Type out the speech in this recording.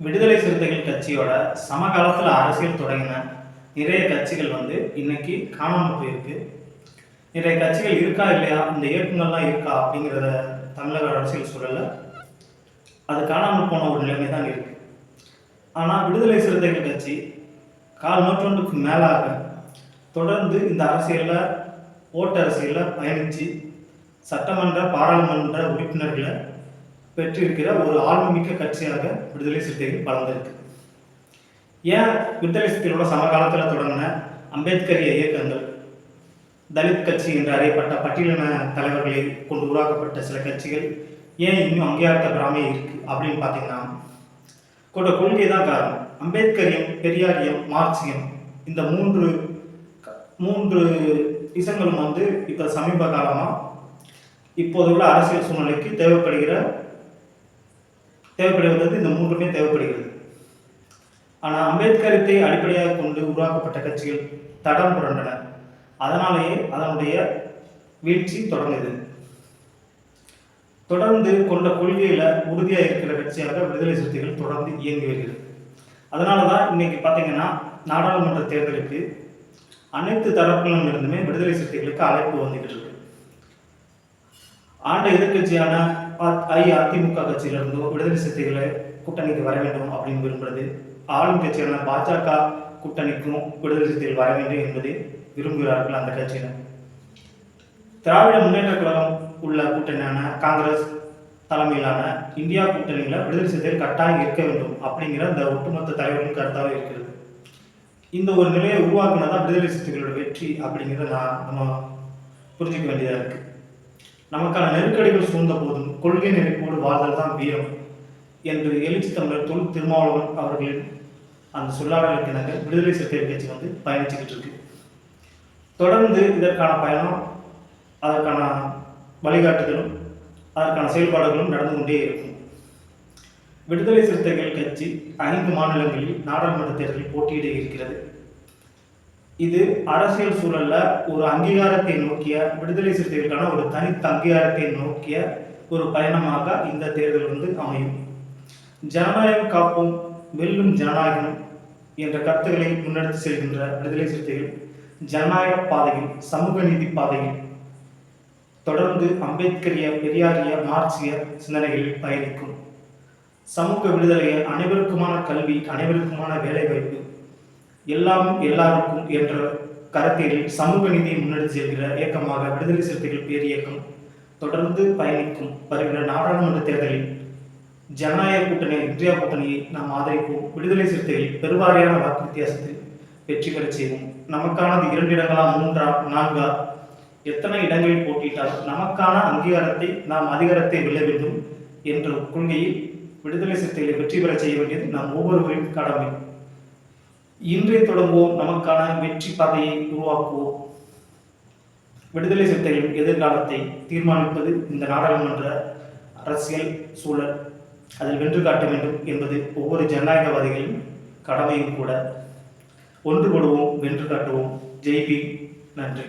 விடுதலை சிறுத்தைகள் கட்சியோட சமகாலத்தில் அரசியல் தொடங்கின நிறைய கட்சிகள் வந்து இன்னைக்கு காணாமல் போயிருக்கு. நிறைய கட்சிகள் இருக்கா இல்லையா? இந்த இயக்கங்கள்லாம் இருக்கா அப்படிங்கிறத தமிழக அரசியல் சூழல்ல அது காணாமல் போன ஒரு நிலைமை தான் இருக்கு. ஆனால் விடுதலை சிறுத்தைகள் கட்சி கால் நூற்றாண்டுக்கு மேலாக தொடர்ந்து இந்த அரசியலில் ஓட்டு அரசியலில் பயணித்து சட்டமன்ற பாராளுமன்ற உறுப்பினர்களை பெற்றிருக்கிற ஒரு ஆழ்வுமிக்க கட்சியாக விடுதலை சிறுத்தைகள் வளர்ந்திருக்கு. ஏன் விடுதலை சிறுத்தைகளோட சமகாலத்தில் தொடங்கின அம்பேத்கரிய இயக்கங்கள் தலித் கட்சி என்று அறியப்பட்ட பட்டியலின தலைவர்களை கொண்டு உருவாக்கப்பட்ட சில கட்சிகள் ஏன் இன்னும் அங்கீகாரத்தை பெறாமே இருக்கு அப்படின்னு பார்த்தீங்கன்னா கொண்ட கொள்கை தான் காரணம். அம்பேத்கரியம் பெரியாரியம் மார்க்சியம் இந்த மூன்று மூன்று இசங்களும் வந்து இப்போ சமீப காலமாக இப்போது உள்ள அரசியல் சூழ்நிலைக்கு தேவைப்படுகிற தேவைப்படுவது இந்த மூன்றுமே தேவைப்படுகிறது. ஆனால் அம்பேத்கரத்தை அடிப்படையாக கொண்டு உருவாக்கப்பட்ட கட்சிகள் தடம் புரண்டன. அதனாலேயே அதனுடைய வீழ்ச்சி தொடர்ந்தது. தொடர்ந்து கொண்ட கொள்கையில் உறுதியாக இருக்கிற கட்சியாக விடுதலை சிறுத்தைகள் தொடர்ந்து இயங்கி வருகிறது. அதனால தான் இன்னைக்கு பார்த்தீங்கன்னா நாடாளுமன்ற தேர்தலுக்கு அனைத்து தரப்புகளிலிருந்துமே விடுதலை சிறுத்தைகளுக்கு அழைப்பு வந்துகிட்டு இருக்கு. ஆண்ட எதிர்கட்சியான அஇஅதிமுக கட்சியிலிருந்தோ விடுதலை சிறுத்தைகளை கூட்டணிக்கு வர வேண்டும் அப்படின்னு விரும்புறது ஆளும் கட்சியான பாஜக கூட்டணிக்கும் விடுதலை சிறுத்தைகள் வர வேண்டும் என்பதை விரும்புகிறார்கள் அந்த கட்சியினர். திராவிட முன்னேற்ற கழகம் உள்ள கூட்டணியான காங்கிரஸ் தலைமையிலான இந்தியா கூட்டணியில் விடுதலை சிறுத்தைகள் கட்டாயம் இருக்க வேண்டும் அப்படிங்கிற இந்த ஒட்டுமொத்த தலைவர்களின் கருத்தாக இருக்கிறது. இந்த ஒரு நிலையை உருவாக்குனதான் விடுதலை சிறுத்தைகளோட வெற்றி அப்படிங்கிறத நான் நம்ம புரிஞ்சுக்க வேண்டியதாக இருக்கு. நமக்கான நெருக்கடிகள் சூழ்ந்த போதும் கொள்கை நெருப்போடு வாழ்தல் தான் வீரம் என்று எழுச்சி தமிழர் தொல் திருமாவளவன் அவர்களின் அந்த சொல்லாடலுக்கு விடுதலை சிறுத்தைகள் கட்சி வந்து பயணிச்சுக்கிட்டு இருக்கு. தொடர்ந்து இதற்கான பயணம் அதற்கான வழிகாட்டுதலும் அதற்கான செயல்பாடுகளும் நடந்து கொண்டே இருக்கும். விடுதலை சிறுத்தைகள் கட்சி ஐந்து மாநிலங்களில் நாடாளுமன்ற தேர்தலில் போட்டியிட இருக்கிறது. இது அரசியல் சூழல்ல ஒரு அங்கீகாரத்தை நோக்கிய விடுதலை சிறுத்தைகளுக்கான ஒரு தனித்த அங்கீகாரத்தை நோக்கிய ஒரு பயணமாக இந்த தேர்தல் வந்து அமையும். ஜனநாயகம் காப்போம் வெல்லும் ஜனநாயகம் என்ற கருத்துக்களை முன்னெடுத்து செல்கின்ற விடுதலை சிறுத்தைகள் ஜனநாயக பாதையில் சமூக நீதி பாதையில் தொடர்ந்து அம்பேத்கரிய பெரியாரிய மார்க்சிய சிந்தனைகளில் பயணிக்கும். சமூக விடுதலையை அனைவருக்குமான கல்வி அனைவருக்குமான வேலைவாய்ப்பு எல்லாம் எல்லாருக்கும் என்ற கருத்தியலில் சமூக நீதியை முன்னெடுத்து செல்கிற இயக்கமாக விடுதலை சிறுத்தைகள் பேர் இயக்கம் தொடர்ந்து பயணிக்கும் வருகிற நாடாளுமன்ற தேர்தலில் ஜனநாயக கூட்டணி இந்தியா கூட்டணியை நாம் ஆதரிப்போம். விடுதலை சிறுத்தைகள் பெருவாரியான வாக்கு வித்தியாசத்தில் வெற்றி பெறச் செய்வோம். நமக்கானது இரண்டு இடங்களா மூன்றா நான்கா? எத்தனை இடங்களில் போட்டியிட்டால் நமக்கான அங்கீகாரத்தை நாம் அதிகாரத்தை வெல்ல வேண்டும் என்ற கொள்கையில் விடுதலை சிறுத்தைகளை வெற்றி பெற செய்ய வேண்டியது நாம் ஒவ்வொருவரின் கடமை. இன்றைய தொடங்குவோம். நமக்கான வெற்றி பாதையை உருவாக்குவோம். விடுதலை சிறுத்தைகளின் எதிர்காலத்தை தீர்மானிப்பது இந்த நாடாளுமன்ற அரசியல் சூழல். அதில் வென்று காட்ட வேண்டும் என்பது ஒவ்வொரு ஜனநாயகவாதிகளின் கடமையும் கூட. ஒன்றுபடுவோம் வென்று காட்டுவோம். ஜெய்பி நன்றி.